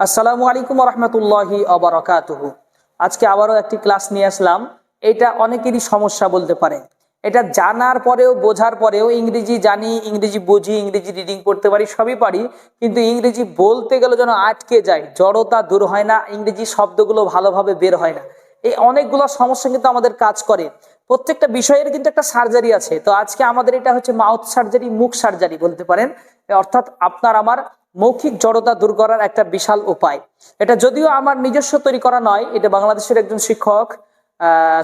আসসালামু আলাইকুম রহমতুল্লাহি অবরাকাতুহু আজকে আবারও একটি ক্লাস নিয়ে আসলাম। এটা অনেকেরই সমস্যা বলতে পারে। এটা জানার পরেও, বোঝার পরেও, ইংরেজি জানি, ইংরেজি বুঝি, ইংরেজি রিডিং করতে পারি, সবই পারি, কিন্তু ইংরেজি বলতে গেলে যেন আটকে যায়, জড়তা দূর হয় না, ইংরেজি শব্দগুলো ভালোভাবে বের হয় না। এই অনেকগুলো সমস্যা কিন্তু আমাদের কাজ করে। প্রত্যেকটা বিষয়ের কিন্তু একটা সার্জারি আছে। তো আজকে আমাদের এটা হচ্ছে মাউথ সার্জারি মুখ সার্জারি বলতে পারেন। অর্থাৎ আপনার আমার মৌখিক জড়তা দূর করার একটা বিশাল উপায়। এটা যদিও আমার নিজস্ব তৈরি করা নয়, এটা বাংলাদেশের একজন শিক্ষক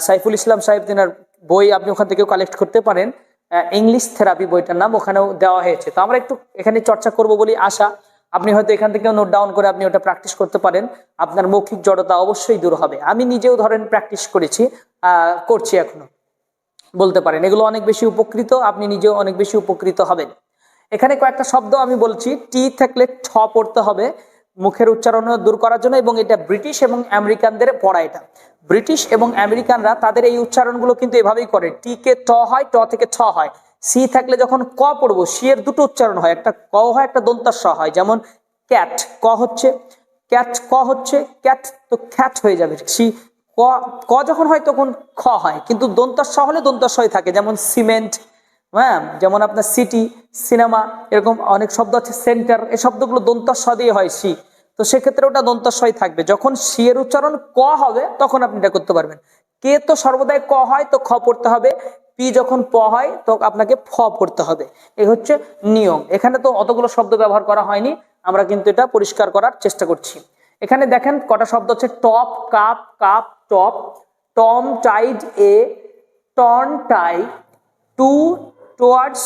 সাইফুল ইসলাম সাহেব, তিনার বই আপনি ওখান থেকেও কালেক্ট করতে পারেন। ইংলিশ থেরাপি বইটার নাম ওখানেও দেওয়া হয়েছে। তো আমরা একটু এখানে চর্চা করব বলে আশা। আপনি হয়তো এখান থেকেও নোট ডাউন করে আপনি ওটা প্র্যাকটিস করতে পারেন। আপনার মৌখিক জড়তা অবশ্যই দূর হবে। আমি নিজেও ধরেন প্র্যাকটিস করেছি করছি এখনও। বলতে পারেন, এগুলো অনেক বেশি উপকৃত, আপনি নিজেও অনেক বেশি উপকৃত হবেন। এখানে কয়েকটা শব্দ আমি বলছি। টি থাকলে ঠ পড়তে হবে। মুখের উচ্চারণ দূর করার জন্য এবং এটা ব্রিটিশ এবং আমেরিকানদের পড়া এটা। ব্রিটিশ এবং আমেরিকানরা তাদের এই উচ্চারণগুলো কিন্তু এভাবেই করে। টি কে ট হয়, ট থেকে ছ হয়। সি থাকলে যখন ক পড়ব সি এর দুটো উচ্চারণ হয়। একটা ক হয়, একটা দন্তার দন্তাস হয়। যেমন ক্যাট, ক হচ্ছে। ক্যাট, ক হচ্ছে। ক্যাট তো খ্যাট হয়ে যাবে। সি, ক ক যখন হয় তখন খ হয়। কিন্তু দন্তার দন্তাস হলে দন্তার দন্তাস থাকে। যেমন সিমেন্ট হ্যাঁ যেমন আপনার সিটি, সিনেমা, এরকম অনেক শব্দ আছে, সেন্টার, এই শব্দগুলো দন্তস্ব দিয়ে হয় সি। তো সেক্ষেত্রে ওটা দন্তস্বই থাকবে। যখন সি এর উচ্চারণ ক হবে, তখন আপনি এটা করতে পারবেন। কে তো সর্বদাই ক হয়, তো খ পড়তে হবে। পি যখন প হয়, তো আপনাকে ফ পড়তে হবে। এই হচ্ছে নিয়ম। এখানে তো অতগুলো শব্দ ব্যবহার করা হয়নি। আমরা কিন্তু এটা পরিষ্কার করার চেষ্টা করছি। এখানে দেখেন, কটা শব্দ হচ্ছে top, cup cup, top, tom, tide, a torn tie, two towards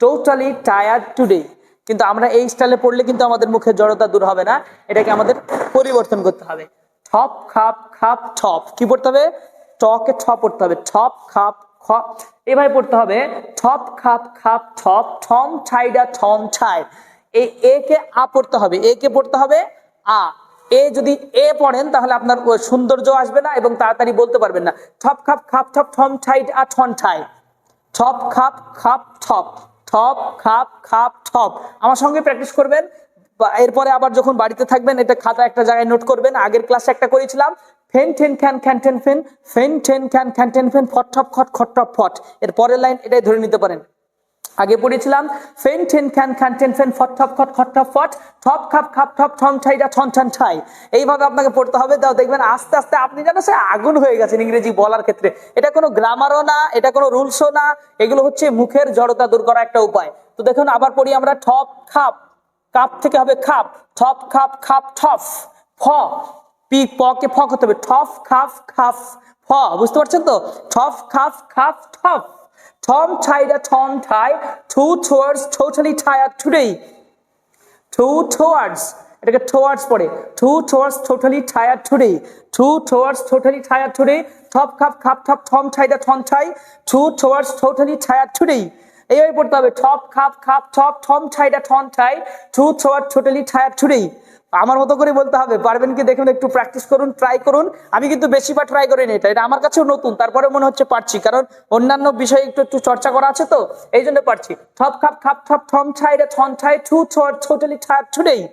totally tired today কিন্তু আমরা এই স্টাইলে পড়লে কিন্তু আমাদের মুখে জড়তা দূর হবে না। এটাকে আমাদের পরিবর্তন করতে হবে। ঠপ খাপ খাপ ঠপ কি পড়তে হবে? টকে ঠ পড়তে হবে। ঠপ খাপ খ। এভাবে পড়তে হবে। ঠপ খাপ খাপ ঠপ ঠম ঠাইডা ঠম ঠাই এই এ কে আ পড়তে হবে। এ কে পড়তে হবে? আ। এ যদি এ পড়েন, তাহলে আপনার সৌন্দর্য আসবে না এবং তাড়াতাড়ি বলতে পারবেন না। ঠপ খাপ খাপ ঠপ ঠম ঠাইড আ ঠন ঠাই ঠপ খাপ খাপ ঠপ ঠপ খাপ খাপ ঠপ আমার সঙ্গে প্র্যাকটিস করবেন। এরপরে আবার যখন বাড়িতে থাকবেন, এটা খাতা একটা জায়গায় নোট করবেন। আগের ক্লাসে একটা করেছিলাম। ফেন টেন খ্যান খ্যান টেন ফেন। ফেন টেন ক্যান খ্যান টেন ফেন। ফট, ঠপ, খট খট, টপ, ফট। এর পরের লাইন এটাই ধরে নিতে পারেন। আগে পড়েছিলাম, ফেন টেন খ্যান খ্যান টেন ফেন, ফট, ঠপ, খট খট, ঠপ, ফট, ঠপ, খাপ খাপ, ঠপ, ঠম ঠাইটা ঠন ঠন, ঠাই। এইভাবে আপনাকে পড়তে হবে। তাও দেখবেন আস্তে আস্তে আপনি যেন সে আগুন হয়ে গেছেন ইংরেজি বলার ক্ষেত্রে। এটা কোনো গ্রামারও না, এটা কোনো রুলসও না, এগুলো হচ্ছে মুখের জড়তা দূর করা একটা উপায়। তো দেখুন, আবার পড়ি আমরা, ঠপ, খাপ, কাপ থেকে হবে খাপ, ঠপ, খাপ খাপ, ঠফ, ফ, পি, প কে ফ করতে হবে। ঠফ, খাফ খাফ, ফ, বুঝতে পারছেন তো? ঠফ, খাফ খাফ, ঠফ। Tom tide a torn tie two towards totally tired today two towards এটাকে টুয়ার্ডস পড়ে। Two towards totally tired today two towards totally tired today top cup cup top tom tide a torn tie two towards totally tired today এইভাবে পড়তে হবে। ঠপ cup cup ঠপ tom tide a torn tie two toward totally tired today আমার মতো করে বলতে হবে, পারবেন কি? দেখুন, একটু প্র্যাকটিস করুন ট্রাই করুন। আমি কিন্তু বেশিবার ট্রাই করিনি, এটা এটা আমার কাছেও নতুন, তারপরে মনে হচ্ছে পারছি, কারণ অন্যান্য বিষয়ে একটু একটু চর্চা করা আছে তো, এই জন্য পারছি। ঠপ খাপ খাপ ঠপ ছাই রে, ঠন, ছাই টু ছোট ছোটলি ছাড় ছুটেই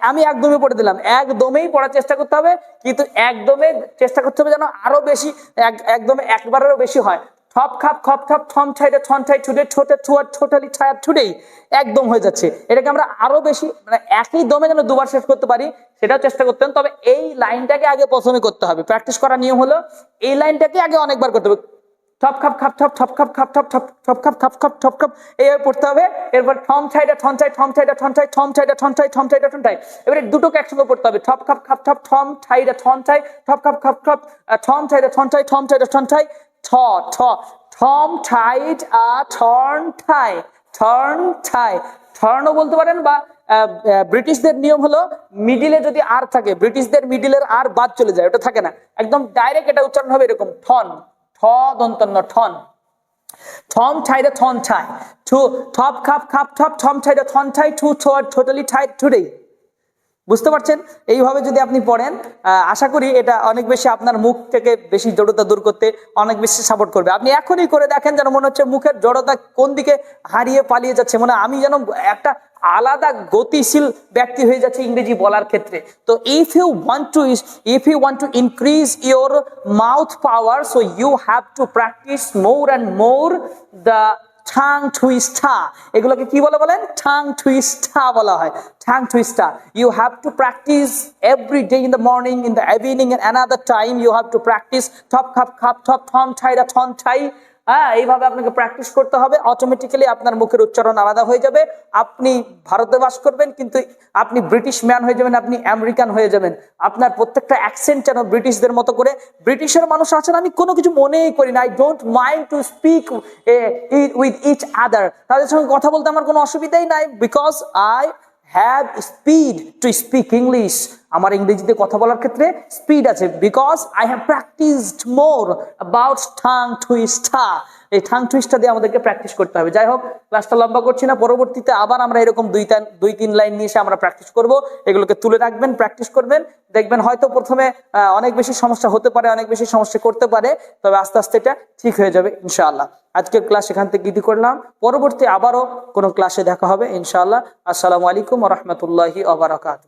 আমি একদমই পড়ে দিলাম, একদমই পড়ার চেষ্টা করতে হবে, কিন্তু একদমে চেষ্টা করতে হবে যেন আরও বেশি, এক- একদমে একবারেরও বেশি হয়। ঠপ খাপ খপ খপ থম ছাইডে ঠন ছাই ছুটে ছোটে ঠুয়ার ছোটালি ছায়ার ছুটেই একদম হয়ে যাচ্ছে এটাকে আমরা আরও বেশি মানে একই দমে যেন দুবার শেষ করতে পারি সেটাও চেষ্টা করতে হবে তবে এই লাইনটাকে আগে প্রথমে করতে হবে প্র্যাকটিস করার নিয়ম হলো এই লাইনটাকে আগে অনেকবার করতে হবে ঠপ cup cup ঠপ ঠপ cup cup ঠপ ঠপ ঠপ cup খাপ খাপ ঠপ খাপ এইভাবে পড়তে হবে এরপর ঠম ছাইডা ঠন ছাই ঠম ছাইডা ঠন ছাই ঠম ছাইডা ঠন ছাই ঠম ছাইডা ঠন ছাই এবারে দুটোকে একসঙ্গে পড়তে হবে ঠপ খাপ খাপ ঠপ ঠম ছাইডা ঠন ছাই ঠপ খাপ খাপ খাপ ঠম ছাইডা ঠন ছাই ঠম ছাইডা ঠন ছাই ঠ ঠ, ঠম ছাইড আ ঠর্ন ঠাই ঠর্ন ঠাই। ঠর্নও বলতে পারেন বা ব্রিটিশদের নিয়ম হলো মিডিলে যদি আর থাকে, ব্রিটিশদের মিডিলের আর বাদ চলে যায়, ওটা থাকে না। একদম ডাইরেক্ট এটা উচ্চারণ হবে এরকম, ঠন, ঠ দন্তন্য, ঠন। থম ছাইডে থন ছাই টু থপ খাপ খাপ থপ থম ছাইডে থন ছাই টু ছোয়ার টোটালি ছাই টুডে বুঝতে পারছেন? এইভাবে যদি আপনি পড়েন আশা করি এটা অনেক বেশি আপনার মুখ থেকে বেশি জড়তা দূর করতে অনেক বেশি সাপোর্ট করবে। আপনি এখনই করে দেখেন যেন মনে হচ্ছে মুখের জড়তা কোন দিকে হারিয়ে পালিয়ে যাচ্ছে। মানে আমি যেন একটা আলাদা গতিশীল ব্যক্তি হয়ে যাচ্ছে ইংরেজি বলার ক্ষেত্রে। তো if you want to if you want to increase your mouth power so you have to practice more and more the tongue twister এগুলোকে কি বলে বলেন? ঠাং টুইস্টা বলা হয়। Tongue twister you have to practice every day in the morning in the evening and another time you have to practice top cup cup top ঠন ঠাইরা ঠন ঠাই হ্যাঁ এইভাবে আপনাকে প্র্যাকটিস করতে হবে। অটোমেটিক্যালি আপনার মুখের উচ্চারণ আলাদা হয়ে যাবে। আপনি ভারতে বাস করবেন, কিন্তু আপনি ব্রিটিশ ম্যান হয়ে যাবেন, আপনি আমেরিকান হয়ে যাবেন। আপনার প্রত্যেকটা অ্যাকসেন্ট যেন ব্রিটিশদের মতো করে। ব্রিটিশের মানুষ আছেন, আমি কোনো কিছু মনেই করি না। I don't mind to speak with each other তাদের সঙ্গে কথা বলতে আমার কোনো অসুবিধাই নাই because I have speed to speak English আমার ইংরেজিতে কথা বলার ক্ষেত্রে স্পিড আছে because I have practised more about tongue twister এই ঠাং টুইস্টা দিয়ে আমাদেরকে প্র্যাকটিস করতে হবে। যাই হোক ক্লাসটা লম্বা করছি না, পরবর্তীতে আবার আমরা এরকম দুই দুই তিন লাইন নিয়ে এসে আমরা প্র্যাকটিস করব। এগুলোকে তুলে রাখবেন প্র্যাকটিস করবেন। দেখবেন হয়তো প্রথমে অনেক বেশি সমস্যা হতে পারে, অনেক বেশি সমস্যা করতে পারে, তবে আস্তে আস্তে এটা ঠিক হয়ে যাবে, ইনশাআল্লাহ। আজকের ক্লাস এখান থেকে ইতি করলাম। পরবর্তী আবারও কোনো ক্লাসে দেখা হবে, ইনশাআল্লাহ। আসসালামু আলাইকুম রহমতুল্লাহি আবরাকাত